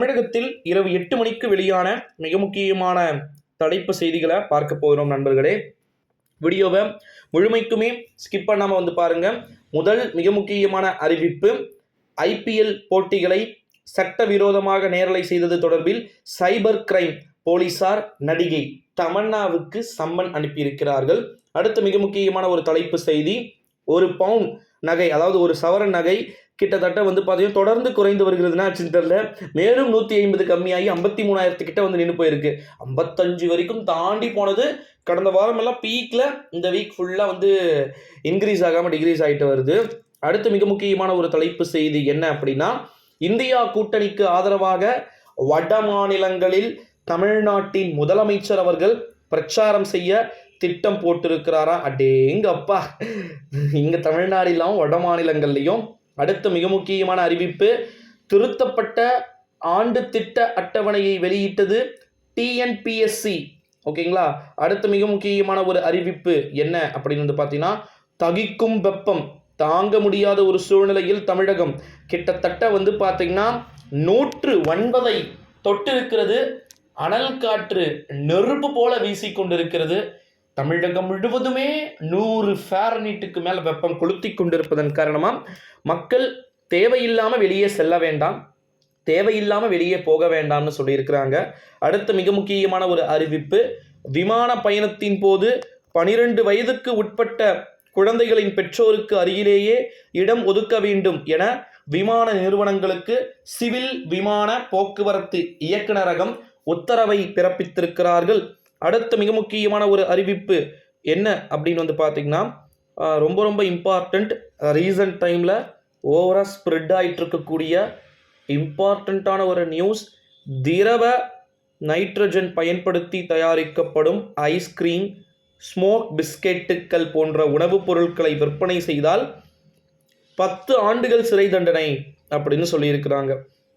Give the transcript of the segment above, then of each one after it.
தமிழகத்தில் இரவு எட்டு மணிக்கு வெளியான மிக முக்கியமான தலைப்பு செய்திகளை பார்க்க போகிறோம் நண்பர்களே. வீடியோவை முழுமைக்குமே ஸ்கிப் பண்ணாமல் வந்து பாருங்க. முதல் மிக முக்கியமான அறிவிப்பு ஐபிஎல் போட்டிகளை சட்டவிரோதமாக நேரலை செய்தது தொடர்பில் சைபர் கிரைம் போலீசார் நடிகை தமன்னாவுக்கு சம்மன் அனுப்பியிருக்கிறார்கள். அடுத்து மிக முக்கியமான ஒரு தலைப்பு செய்தி ஒரு பவுன் நகை. அதாவது ஒரு சவரன் நகை கிட்டத்தட்ட வந்து பார்த்தீங்கன்னா தொடர்ந்து குறைந்து வருகிறதுனா சிந்தரில் மேலும் நூற்றி ஐம்பது கம்மியாகி ஐம்பத்தி மூணாயிரத்து கிட்ட வந்து நின்று போயிருக்கு. ஐம்பத்தஞ்சு வரைக்கும் தாண்டி போனது கடந்த வாரமெல்லாம் பீக்கில் இந்த வீக் ஃபுல்லாக வந்து இன்க்ரீஸ் ஆகாமல் டிக்ரீஸ் ஆகிட்டு வருது. அடுத்து மிக முக்கியமான ஒரு தலைப்பு செய்தி என்ன அப்படின்னா இந்தியா கூட்டணிக்கு ஆதரவாக வட மாநிலங்களில் தமிழ்நாட்டின் முதலமைச்சர் அவர்கள் பிரச்சாரம் செய்ய திட்டம் போட்டிருக்கிறாரா? அடேங்கப்பா. இங்கே தமிழ்நாடுலாம் வட மாநிலங்கள்லையும் அடுத்த மிக முக்கியமான அறிவிப்பு திருத்தப்பட்ட ஆண்டு திட்ட அட்டவணையை வெளியிட்டது டிஎன்பிஎஸ்சி ஓகேங்களா? அடுத்த மிக முக்கியமான ஒரு அறிவிப்பு என்ன அப்படின்னு வந்து பார்த்தீங்கன்னா தகிக்கும் வெப்பம் தாங்க முடியாத ஒரு சூழ்நிலையில் தமிழகம் கிட்டத்தட்ட வந்து பார்த்தீங்கன்னா நூற்று ஒன்பதை தொட்டிருக்கிறது. அனல் காற்று நெருப்பு போல வீசிக்கொண்டிருக்கிறது. தமிழகம் முழுவதுமே நூறு ஃபேரனீட்டுக்கு மேலே வெப்பம் கொளுத்தி கொண்டிருப்பதன் காரணமாக மக்கள் தேவையில்லாமல் வெளியே செல்ல வேண்டாம். தேவையில்லாமல் வெளியே போக வேண்டாம்னு சொல்லியிருக்கிறாங்க. அடுத்த மிக முக்கியமான ஒரு அறிவிப்பு விமான பயணத்தின் போது பனிரெண்டு வயதுக்கு உட்பட்ட குழந்தைகளின் பெற்றோருக்கு அருகிலேயே இடம் ஒதுக்க வேண்டும் என விமான நிறுவனங்களுக்கு சிவில் விமான போக்குவரத்து இயக்குநரகம் உத்தரவை பிறப்பித்திருக்கிறார்கள். அடுத்த மிக முக்கியமான ஒரு அறிவிப்பு என்ன அப்படின்னு வந்து பார்த்திங்கன்னா ரொம்ப ரொம்ப இம்பார்ட்டண்ட் ரீசன்ட் டைமில் ஓவராக ஸ்ப்ரெட் ஆகிட்டு இருக்கக்கூடிய இம்பார்ட்டண்ட்டான ஒரு நியூஸ் திரவ நைட்ரஜன் பயன்படுத்தி தயாரிக்கப்படும் ஐஸ்கிரீம் ஸ்மோக் பிஸ்கெட்டுக்கள் போன்ற உணவுப் பொருட்களை விற்பனை செய்தால் பத்து ஆண்டுகள் சிறை தண்டனை அப்படின்னு சொல்லியிருக்கிறாங்க.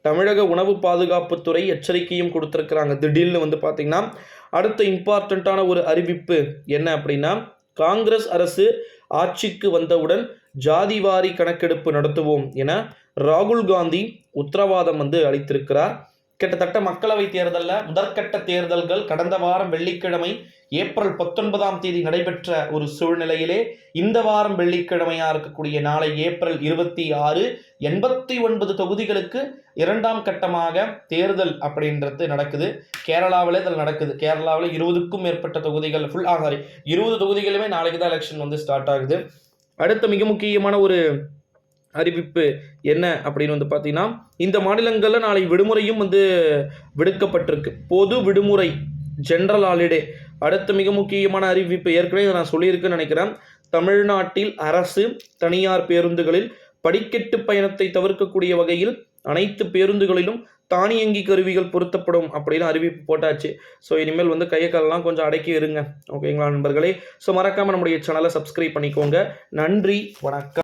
தமிழக உணவு பாதுகாப்புத்துறை எச்சரிக்கையும் கொடுத்துருக்குறாங்க. திடீர்னு வந்து பார்த்திங்கன்னா அடுத்த இம்பார்ட்டண்ட்டான ஒரு அறிவிப்பு என்ன அப்படின்னா காங்கிரஸ் அரசு ஆட்சிக்கு வந்தவுடன் ஜாதிவாரி கணக்கெடுப்பு நடத்துவோம் என ராகுல் காந்தி உத்தரவாதம் வந்து அளித்திருக்கிறார். கிட்டத்தட்ட மக்களவை தேர்தலில் முதற்கட்ட தேர்தல்கள் கடந்த வாரம் வெள்ளிக்கிழமை ஏப்ரல் பத்தொன்பதாம் தேதி நடைபெற்ற ஒரு சூழ்நிலையிலே இந்த வாரம் வெள்ளிக்கிழமையாக இருக்கக்கூடிய நாளை ஏப்ரல் இருபத்தி ஆறு எண்பத்தி ஒன்பது தொகுதிகளுக்கு இரண்டாம் கட்டமாக தேர்தல் அப்படின்றது நடக்குது. கேரளாவில் இதில் நடக்குது. கேரளாவில் இருபதுக்கும் மேற்பட்ட தொகுதிகள் ஃபுல் ஆகாரி இருபது தொகுதிகளுமே நாளைக்கு தான் எலெக்ஷன் வந்து ஸ்டார்ட் ஆகுது. அடுத்த மிக முக்கியமான ஒரு அறிவிப்பு என்ன அப்படின்னு வந்து பார்த்தீங்கன்னா இந்த மாநிலங்களில் நாளை விடுமுறையும் வந்து விடுக்கப்பட்டிருக்கு. பொது விடுமுறை ஜென்ரல் ஹாலிடே அடுத்த மிக முக்கியமான அறிவிப்பு ஏற்கனவே நான் சொல்லியிருக்கேன்னு நினைக்கிறேன். தமிழ்நாட்டில் அரசு தனியார் பேருந்துகளில் படிக்கட்டு பயணத்தை தவிர்க்கக்கூடிய வகையில் அனைத்து பேருந்துகளிலும் தானியங்கி கருவிகள் பொருத்தப்படும் அப்படின்னு அறிவிப்பு போட்டாச்சு. ஸோ இனிமேல் வந்து கையை காலெல்லாம் கொஞ்சம் அடக்கி இருங்க. ஓகேங்களா நண்பர்களே. ஸோ மறக்காமல் நம்முடைய சேனலை சப்ஸ்கிரைப் பண்ணிக்கோங்க. நன்றி வணக்கம்.